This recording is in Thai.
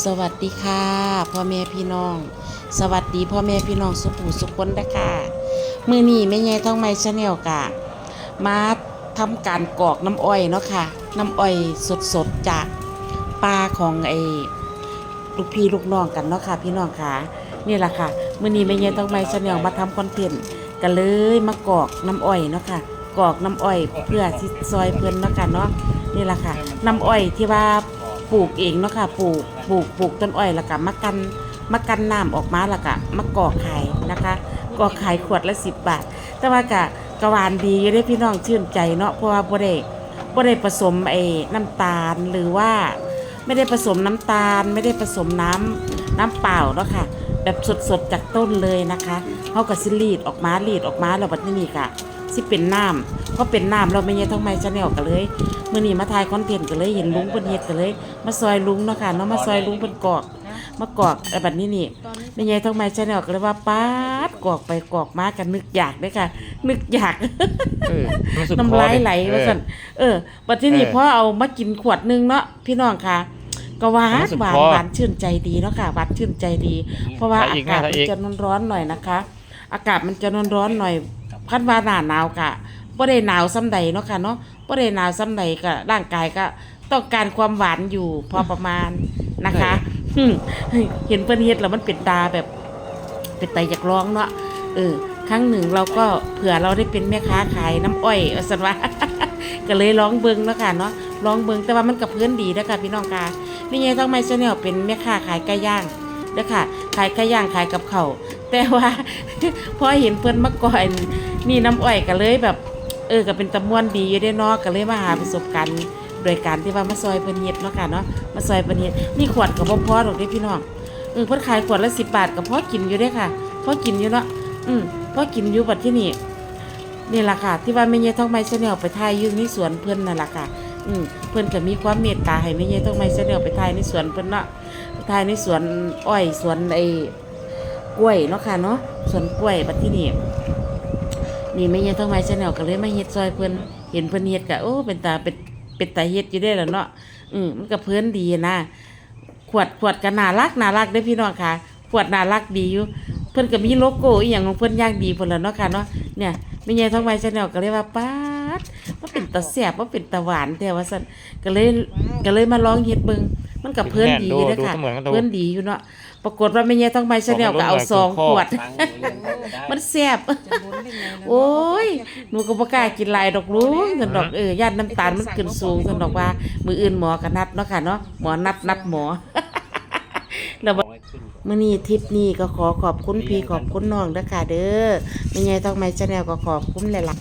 สวัสดีค่ะพ่อแม่พี่น้อง สวัสดีพ่อแม่พี่น้องสุขุสุขคนนะค่ะมือนี้แม่ใหญ่ท้องไม้ชาแนลกะ มาทำการกรอกน้ำอ้อยเนาะค่ะ น้ำอ้อยสดๆจากปลาของไอ้ลูกพี่ลูกน้องกันเนาะค่ะ พี่น้องค่ะนี่แหละค่ะมือนี้แม่ใหญ่ท้องไม้ชาแนลมาทำคอนเทนต์กันเลยมากรอกน้ำอ้อยเนาะค่ะกรอกน้ำอ้อยเพื่อซอยเพื่อนเนาะค่ะเนาะนี่แหละค่ะ น้ำอ้อยที่ว่า ปลูกเองเนาะค่ะปลูกปลูกปลูกต้นอ้อยแล้วก็มากันมากันน้ำออกมาแล้วก็มากอกขายนะคะกอกขายขวดละสิบบาท แต่ว่ากะกะวานดีอยู่ได้พี่น้องชื่นใจเนาะเพราะว่าบ่ได้บ่ได้ผสมไอ้น้ำตาลหรือว่าไม่ได้ผสมน้ำตาล ไม่ได้ผสมน้ำน้ำเปล่าเนาะค่ะแบบสดๆจากต้นเลยนะคะเขาก็สิรีดออกมารีดออกมาแล้วบัดนี้นี่กะ สิเป็นน้ำเพราะเป็นน้ำเราไม่ใช่ท้องไม้ชาแนลกันเลยมื้อนี้มาถ่ายคอนเทนต์กันเลยเห็นลุงเพิ่นเฮ็ดกันเลย มาซอยลุงเนาะค่ะเนาะมาซอยลุงเพิ่นกรอกมากรอกไอ้บัดนี้นี่ไม่ใช่ท้องไม้ชาแนลก็เลยว่าป๊าดกรอกไปกรอกมากันนึกอยากเด้อค่ะ นึกอยากเออรู้สึกน้ำลายไหลคอว่าดิสั่นเออบัดที่นี่เออพอเอามากินขวดหนึงเนาะพี่น้องค่ะก็หวานรู้สึกหวานพอหวานชื่นใจดีเนาะค่ะหวานชื่นใจดี เพราะว่าใส่อาอีกกาศนะใส่มันอีกจะร้อนๆหน่อยนะคะ อากาศมันจะร้อนๆหน่อย พัดว่าหนาหนาวกะบ่ได้หนาวซ้ำใดเนาะค่ะเนาะบ่ได้หนาวซ้ำใดก็ร่างกายก็ต้องการความหวานอยู่พอประมาณนะคะอืมเห็นเพิ่นเฮ็ดแล้วมันเป็นตาแบบเป็นไตอยากร้องเนาะเออครั้งหนึ่งเราก็เผื่อเราได้เป็นแม่ค้าขายน้ำอ้อยว่าสันว่าก็เลยร้องเบิงแล้วค่ะเนาะร้องเบิงแต่ว่ามันกับเพื่อนดีนะค่ะพี่น้องค่ะนี่ไงต้องไม่ชาแนลเป็นแม่ค้าขายไก่ย่างเด้อค่ะ ขายไก่ย่างขายกับเขาว แต่ว่าพอเห็นเพื่อนมาก่อนนี่น้ำอ้อยก็เลยแบบ เออก็เป็นตะม่วนดีอยู่ได้นาะก็เลยมาหาประสบการณ์โดยการที่ว่ามาซอยเพิ่นเฮ็ดเนาะค่ะเนาะมาซอยเพิ่นเฮ็ดนี่ขวดก็บ่พอดอกเด้พี่น้องเออเพิ่นขายขวดละสิบบาทก็พอกินอยู่เด้ค่ะพ่อกินอยู่เนาะอืมพ่อกินอยู่บัดที่นี่นี่แหละค่ะ ที่ว่าแม่เยายท้องไม้ชาแนลไปถ่ายยู่ในสวนเพิ่อนนั่นแหละค่ะ อืมเพิ่อนก็มีความเมตตาให้แม่เยายท้องไม้ชาแนลไปถ่ายในสวนเพิ่อนเนาะไปถ่ายในสวนอ้อยสวนไอ กล้วยเนาะค่ะเนาะสวนกล้วยบัดที่นี่นี่แม่เยายท้องไม้ชาแนลก็เลยมาเฮ็ดซอยเพิ่นเห็นเพิ่นเฮ็ดก็โอ้เป็นตาเป็นเป็นตาเฮ็ดอยู่ได้อล่ะเนาะอืมมันก็เพิ่นดีนะขวดขวดก็น่ารักน่ารักเด้พี่น้องค่ะขวดน่ารักดีอยู่เพิ่นก็มีโลโก้อีหยังของเพิ่นย่างดีพุ่นแล้วเนาะค่ะเนาะเนี่ยแม่ใหญ่ท้องใบชาแนลก็เลยว่าป๊าดว่าเป็นตาแซ่บว่าเป็นตาหวานแต่ว่าซั่นก็เลยก็เลยมาลองเฮ็ดเบิ่ง มันก็เพิ่นดีอยู่เด้อค่ะดูเหมือนกันดูเพิ่นดีอยู่เนาะปรากฏว่าแม่ใหญ่ท้องใบชาแนลก็เอาสองขวด มันแซ่บโอ้ยหนูก็บ่กล้ากินหลายดอกลุงสันดอกเออย่านน้ำตาลมันขึ้นสูงสันดอกว่า มื้ออื่นหมอก็นัดเนาะค่ะเนาะหมอนัดนัดหมอแล้วบ่มื้อนี้ทริปนี้ก็ขอขอบคุณพี่ขอบคุณน้องเด้อค่ะเด้อแม่ใหญ่ต้องไม้ชาแนลก็ขอบคุณหลายๆ